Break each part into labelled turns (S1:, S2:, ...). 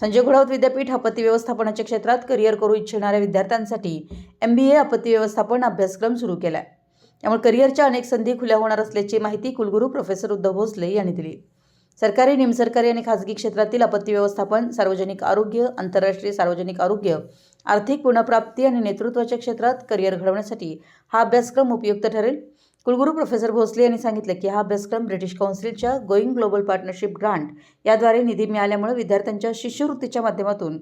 S1: संजय घोडावत विद्यापीठ आपत्ती व्यवस्थापनाच्या क्षेत्रात करिअर करू इच्छिणाऱ्या विद्यार्थ्यांसाठी एम बी ए आपत्ती व्यवस्थापन अभ्यासक्रम सुरू केला आहे त्यामुळे करिअरच्या अनेक संधी खुल्या होणार असल्याची माहिती कुलगुरू प्रोफेसर उद्धव भोसले यांनी दिली. सरकारी निमसरकारी आणि खाजगी क्षेत्रातील आपत्ती व्यवस्थापन सार्वजनिक आरोग्य आंतरराष्ट्रीय सार्वजनिक आरोग्य आर्थिक पुनर्प्राप्ती आणि नेतृत्वाच्या क्षेत्रात करिअर घडवण्यासाठी हा अभ्यासक्रम उपयुक्त ठरेल. कुलगुरू प्रोफेसर भोसले यांनी सांगितलं की हा अभ्यासक्रम ब्रिटिश काउन्सिलच्या गोईंग ग्लोबल पार्टनरशिप ग्रांट याद्वारे निधी मिळाल्यामुळे विद्यार्थ्यांच्या शिष्यवृत्तीच्या माध्यमातून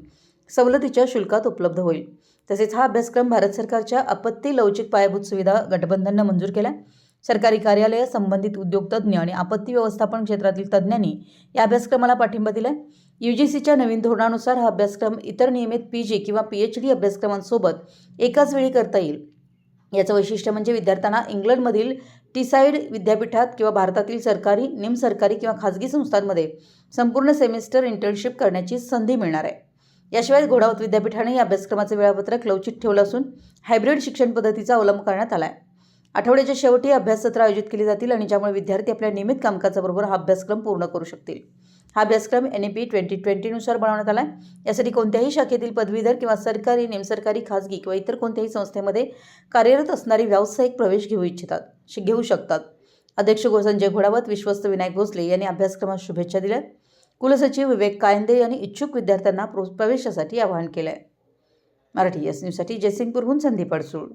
S1: सवलतीच्या शुल्कात उपलब्ध होईल. तसेच हा अभ्यासक्रम भारत सरकारच्या आपत्ती लवचिक पायाभूत सुविधा गटबंधननं मंजूर केला सरकारी कार्यालय संबंधित उद्योगतज्ञ आणि आपत्ती व्यवस्थापन क्षेत्रातील तज्ज्ञांनी या अभ्यासक्रमाला पाठिंबा दिला यू जी सीच्या नवीन धोरणानुसार हा अभ्यासक्रम इतर नियमित पी जी किंवा पी एच डी अभ्यासक्रमांसोबत एकाच वेळी करता येईल. याचं वैशिष्ट्य म्हणजे विद्यार्थ्यांना इंग्लंडमधील टीसाईड विद्यापीठात किंवा भारतातील सरकारी निमसरकारी किंवा खाजगी संस्थांमध्ये संपूर्ण सेमिस्टर इंटर्नशिप करण्याची संधी मिळणार आहे. याशिवाय घोडावत विद्यापीठाने या अभ्यासक्रमाचे वेळापत्रक लवचिक ठेवलं असून हायब्रिड शिक्षण पद्धतीचा अवलंब करण्यात आला आहे आठवड्याच्या शेवटी अभ्याससत्र आयोजित केली जातील आणि ज्यामुळे विद्यार्थी आपल्या नियमित कामकाजाबरोबर हा अभ्यासक्रम पूर्ण करू शकतील. हा अभ्यासक्रम एन ए पी ट्वेंटी ट्वेंटीनुसार बनवण्यात आला आहे यासाठी कोणत्याही शाखेतील पदवीधर किंवा सरकारी निमसरकारी खाजगी किंवा इतर कोणत्याही संस्थेमध्ये कार्यरत असणारी व्यावसायिक प्रवेश घेऊ इच्छितात घेऊ शकतात. अध्यक्ष संजय घोडावत विश्वस्त विनायक भोसले यांनी अभ्यासक्रमास शुभेच्छा दिल्या कुलसचिव विवेक कायंदे यांनी इच्छुक विद्यार्थ्यांना प्रो- प्रवेशासाठी आवाहन केलं आहे मराठी एस न्यूजसाठी जयसिंगपूरहून संदीप अडसूळ.